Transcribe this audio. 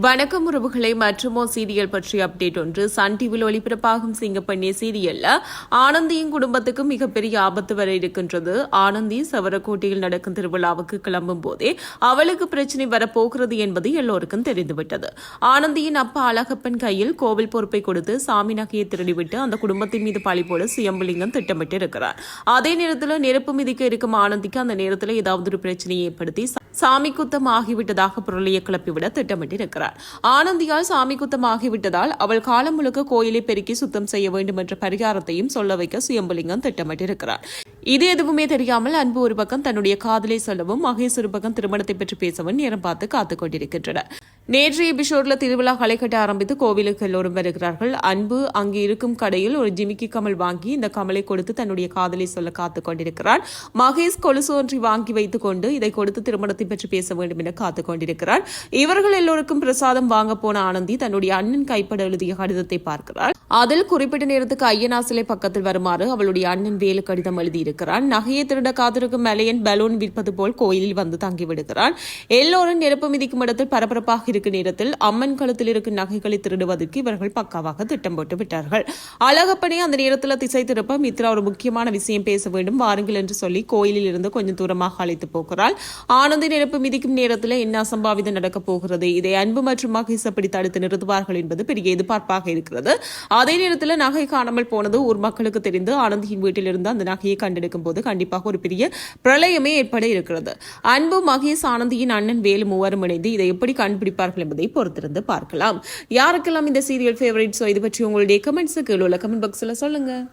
வணக்கம் உறவுகளை மற்றுமோ சீரியல் பற்றிய அப்டேட் ஒன்று. சன் டிவியில் ஒளிபரப்பாகும் சிங்கப்பண்ணிய சீரியல்ல ஆனந்தியின் குடும்பத்துக்கு மிகப்பெரிய ஆபத்து வர இருக்கின்றது. ஆனந்தி சவரக்கோட்டையில் நடக்கும் திருவிழாவுக்கு கிளம்பும் போதே அவளுக்கு பிரச்சனை வரப்போகிறது என்பது எல்லோருக்கும் தெரிந்துவிட்டது. ஆனந்தியின் அப்பா அழகப்பன் கையில் கோவில் பொறுப்பை கொடுத்து சாமி நகையை திருடிவிட்டு அந்த குடும்பத்தின் மீது பழி போல சுயம்பலிங்கம் திட்டமிட்டு இருக்கிறார் அதே நேரத்தில் நெருப்பு மிதிக்க இருக்கும் ஆனந்திக்கு அந்த நேரத்தில் ஏதாவது ஒரு பிரச்சனையை ஏற்படுத்தி சாமி குத்தம் ஆகிவிட்டதாக பொருளையை கிளப்பிவிட திட்டமிட்டிருக்கிறார். ஆனந்தியால் சாமி குத்தம் ஆகிவிட்டதால் அவள் காலம் முழுக்க கோயிலை பெருக்கி சுத்தம் செய்ய வேண்டும் என்ற பரிகாரத்தையும் சொல்ல வைக்க சுயம்புலிங்கம் திட்டமிட்டிருக்கிறார். இது எதுவுமே தெரியாமல் அன்பு ஒரு பக்கம் தன்னுடைய காதலை சொல்லவும் மகேஷ் ஒரு பக்கம் திருமணத்தை பற்றி பேசவும் நேரம் பார்த்து காத்துக் கொண்டிருக்கின்றனர். நேற்றைய பிஷோர்ல திருவிழா களை கட்ட ஆரம்பித்து கோவிலுக்கு எல்லோரும் வருகிறார்கள். அன்பு அங்கு இருக்கும் கடையில் ஒரு ஜிமிக்கி கமல் வாங்கி இந்த கமலை கொடுத்து தன்னுடைய காதலை சொல்ல காத்துக் கொண்டிருக்கிறார். மகேஷ் கொலுசு ஒன்றை வாங்கி வைத்துக் கொண்டு இதை கொடுத்து திருமணத்தை பற்றி பேச வேண்டும் என காத்துக் கொண்டிருக்கிறார். இவர்கள் எல்லோருக்கும் பிரசாதம் வாங்க போன ஆனந்தி தன்னுடைய அண்ணன் கைப்பட எழுதிய கடிதத்தை பார்க்கிறார். அதில் குறிப்பிட்ட நேரத்துக்கு ஐயனா சிலை பக்கத்தில் வருமாறு அவளுடைய அண்ணன் வேலு கடிதம் எழுதியிருக்கிறான். நகையை திருட காத்திருக்கும் மலையன் பலூன் விற்பது போல் கோயிலில் வந்து தங்கிவிடுகிறான். எல்லோரும் நெருப்பு மிதிக்கும் இடத்தில் பரபரப்பாக இருக்கும் நேரத்தில் அம்மன் கழுத்தில் இருக்கும் நகைகளை திருடுவதற்கு இவர்கள் பக்காவாக திட்டம் போட்டு விட்டார்கள். அழகப்பனே அந்த நேரத்தில் திசை திருப்ப மித்ரா ஒரு முக்கியமான விஷயம் பேச வேண்டும் வாருங்கள் என்று சொல்லி கோயிலில் இருந்து கொஞ்சம் தூரமாக அழைத்து போகிறாள். ஆனந்த நெருப்பு மிதிக்கும் நேரத்தில் என்ன அசம்பாவிதம் நடக்கப் போகிறது? இதை அன்பு மற்றும் மகேஷ் அப்படி தடுத்து நிறுத்துவார்கள் என்பது பெரிய எதிர்பார்ப்பாக இருக்கிறது. அதே நேரத்தில் நகை காணாமல் போனது ஊர் மக்களுக்கு தெரிந்து ஆனந்தியின் வீட்டிலிருந்து அந்த நகையை கண்டெடுக்கும் போது கண்டிப்பாக ஒரு பெரிய பிரளயமே ஏற்பட இருக்கிறது. அன்பு மகேஷ் ஆனந்தியின் அண்ணன் வேலு மூவரும் இணைந்து இதை எப்படி கண்டுபிடிப்பார்கள் என்பதை பொறுத்திருந்து பார்க்கலாம். யாருக்கெல்லாம் இந்த சீரியல் ஃபேவரட் ஸோ இது பற்றி உங்களுடைய கமெண்ட்ஸுக்கு உள்ள கமெண்ட் பாக்ஸில் சொல்லுங்கள்